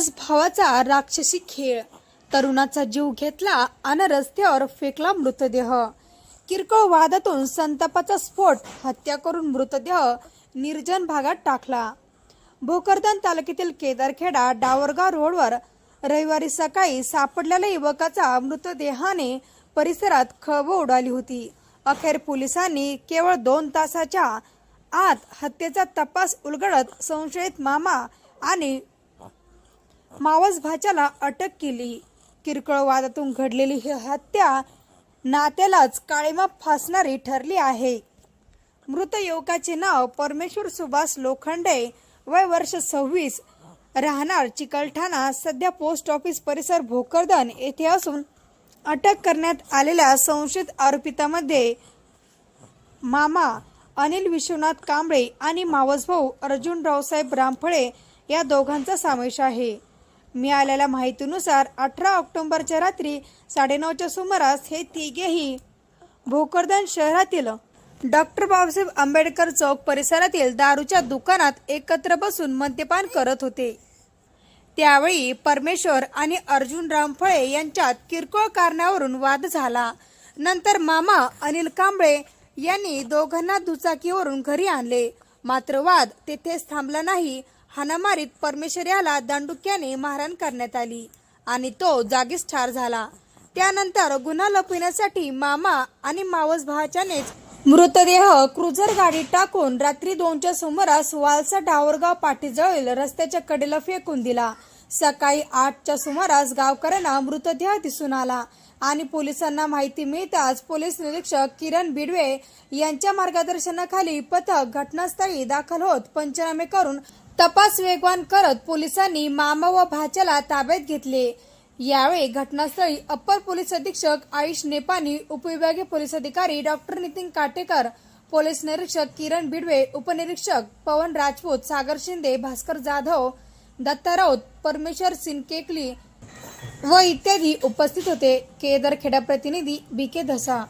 मावस भावाचा राक्षसी खेळ. तरुणाचा जीव घेतला आणि रस्त्यावर फेकला मृतदेह. किरकोळ वादातून संतापाचा स्फोट हत्या करून मृतदेह निर्जन भागात टाकला. भोकरदन तालुक्यातील केदारखेडा डावरगाव रोडवर रविवारी सकाळी सापडलेल्या युवकाचा मृतदेहाने परिसरात खळबळ उडाली होती. अखेर पोलिसांनी केवळ दोन तासाच्या आत हत्येचा तपास उलगडत संशयित मामा आणि मावस भाच्याला अटक केली. किरकोळ वादातून घडलेली ही हत्या नात्यालाच काळीमा फासणारी ठरली आहे. मृत युवकाचे नाव परमेश्वर सुभाष लोखंडे वय वर्ष सव्वीस. राहणार चिकलठाणा सध्या पोस्ट ऑफिस परिसर भोकरदन येथे असून अटक करण्यात आलेल्या संशयित आरोपितामध्ये मामा अनिल विश्वनाथ कांबळे आणि मावसभाऊ अर्जुन रावसाहेब रामफळे या दोघांचा समावेश आहे. मिळालेल्या माहितीनुसार अठरा ऑक्टोबरच्या रात्री साडेनऊच्या सुमारास हे तिघेही भोकरदन शहरातील डॉक्टर बाबासाहेब आंबेडकर चौक परिसरातील दारूच्या दुकानात एकत्र बसून मद्यपान करत होते. त्यावेळी परमेश्वर आणि अर्जुन रामफळे यांच्यात किरकोळ कारणावरून वाद झाला. नंतर मामा अनिल कांबळे यांनी दोघांना दुचाकीवरून घरी आणले. मात्र वाद तेथेच थांबला नाही. हाणामारीत परमेश्वर याला दांडुक्याने मारहाण करण्यात आली आणि तो जागीच ठार झाला. त्यानंतर गुन्हा लपविण्यासाठी मामा आणि मावस भाच्यानेच मृतदेह क्रुझर गाडी टाकून रात्री दोनच्या सुमारास वालसा डावरगाव पाठीजवळील रस्त्याच्या कडेला फेकून दिला. सकाळी आठच्या सुमारास गावकऱ्यांना मृतदेह दिसून आला आणि पोलिसांना माहिती मिळताच पोलीस निरीक्षक किरण बिडवे यांच्या मार्गदर्शनाखाली पथक घटनास्थळी दाखल होत पंचनामे करून तपास वेगवान करत पोलिसांनी मामा व भाच्याला ताब्यात घेतले. यावेळी घटनास्थळी अप्पर पोलीस अधीक्षक आयुष नेपानी उपविभागीय पोलीस अधिकारी डॉक्टर नितीन काटेकर पोलीस निरीक्षक किरण बिडवे उपनिरीक्षक पवन राजपूत सागर शिंदे भास्कर जाधव दत्ता राऊत परमेश्वर सिनकेकली व इत्यादी उपस्थित होते. केदर खेडा प्रतिनिधी बी के धसा.